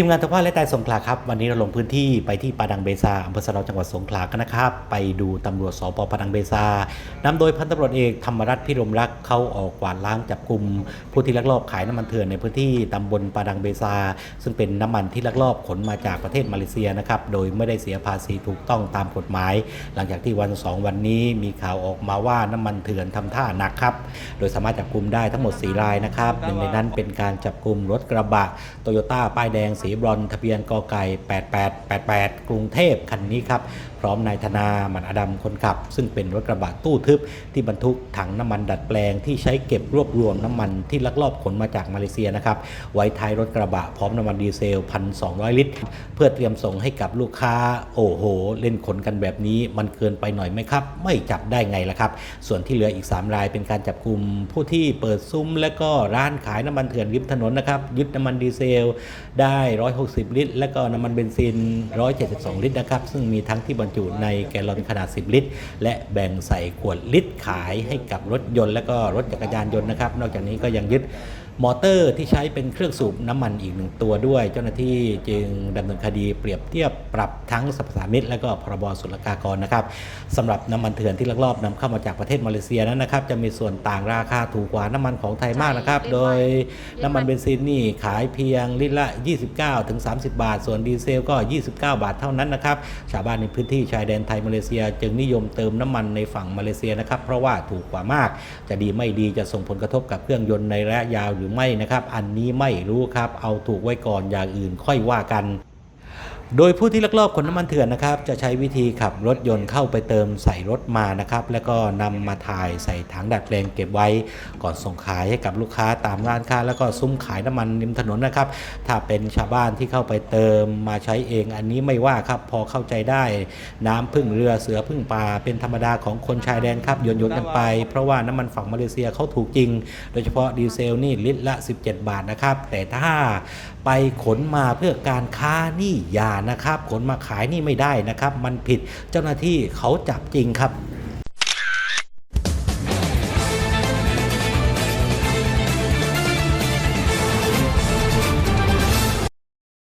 ทีมงานทว่าและใต้สงขลาครับ วันนี้เราลงพื้นที่ไปที่ปาดังเบซาอำเภอสะเดาจังหวัดสงขลากันนะครับ ไปดูตำรวจสปปาดังเบซานำโดยพันตำรวจเอกธรรมรัตน์พิรมรักษ์เข้าออกกวาดล้างจับกลุ่มผู้ที่ลักลอบขายน้ำมันเถื่อนในพื้นที่ตำบลปาดังเบซา ซึ่งเป็นน้ำมันที่ลักลอบขนมาจากประเทศมาเลเซียนะครับโดยไม่ได้เสียภาษีถูกต้องตามกฎหมาย หลังจากที่วันสองวันนี้มีข่าวออกมาว่าน้ำมันเถื่อนทำท่าหนักครับโดยสามารถจับกลุ่มได้ทั้งหมด4รายนะครับหนึ่งในนั้นเป็นการจับกลุ่มรถกระบะโตโยต้าป้ายแดงสีบรอนทะเบียนกไก่ 8888 กรุงเทพคันนี้ครับ พร้อมนายธนาหมันอดำคนขับ ซึ่งเป็นรถกระบะตู้ทึบ ที่บรรทุกถังน้ำมันดัดแปลง ที่ใช้เก็บรวบรวมน้ำมันที่ลักลอบขนมาจากมาเลเซียนะครับ ไว้ท้ายรถกระบะพร้อมน้ำมันดีเซล 1,200 ลิตร เพื่อเตรียมส่งให้กับลูกค้า โอ้โห เล่นขนกันแบบนี้มันเกินไปหน่อยไหมครับ ไม่จับได้ไงล่ะครับ ส่วนที่เหลืออีก 3 รายเป็นการจับกลุ่มผู้ที่เปิดซุ้มและก็ร้านขายน้ำมันเถื่อนริมถนนนะครับยึดน้ำมันดีเซล ได้160 ลิตร และก็น้ำมันเบนซิน 172 ลิตรนะครับ ซึ่งมีทั้งที่บรรจุในแกลลอนขนาด 10 ลิตร และแบ่งใส่ขวดลิตรขายให้กับรถยนต์ และก็รถจักรยานยนต์นะครับ นอกจากนี้ก็ยังยึด มอเตอร์ที่ใช้เป็นเครื่องสูบน้ำมันอีกหนึ่งตัวด้วย เจ้าหน้าที่จึงดำเนินคดีเปรียบเทียบปรับทั้งสรรพสามิตและก็พรบศุลกากรนะครับสำหรับน้ำมันเถื่อนที่ลักลอบนำเข้ามาจากประเทศมาเลเซียนั้นนะครับ จะมีส่วนต่างราคาถูกกว่าน้ำมันของไทยมากนะครับ โดยน้ำมันเบนซินนี่ขายเพียงลิตรละ 29 ถึง 30 บาท ส่วนดีเซลก็ 29 บาทเท่านั้นนะครับชาวบ้านในพื้นที่ชายแดนไทยมาเลเซีย จึงนิยมเติมน้ำมันในฝั่งมาเลเซียนะครับเพราะว่าถูกกว่ามาก จะดีไม่ดีจะส่งผลกระทบกับเครื่องยนต์ในระยะยาวหรือไม่นะครับ อันนี้ไม่รู้ครับ เอาถูกไว้ก่อนอย่างอื่นค่อยว่ากัน โดยผู้ที่ลักลอบขนน้ำมันเถื่อนนะครับ จะใช้วิธีขับรถยนต์เข้าไปเติมใส่รถมานะครับ แล้วก็นำมาถ่ายใส่ถังดัดแปลงเก็บไว้ ก่อนส่งขายให้กับลูกค้าตามร้านค้า แล้วก็ซุ้มขายน้ำมันริมถนนนะครับ ถ้าเป็นชาวบ้านที่เข้าไปเติมมาใช้เอง อันนี้ไม่ว่าครับพอเข้าใจได้ น้ำพึ่งเรือเสือพึ่งป่าเป็นธรรมดาของคนชายแดนครับโยนโยนกันไป เพราะว่าน้ำมันฝั่งมาเลเซียเขาถูกจริง โดยเฉพาะดีเซลนี่ลิตรละ 17 บาทนะครับแต่ถ้าไปขนมาเพื่อการค้านี่ยานะครับขนมาขายนี่ไม่ได้นะครับ มันผิดเจ้าหน้าที่เขาจับจริงครับ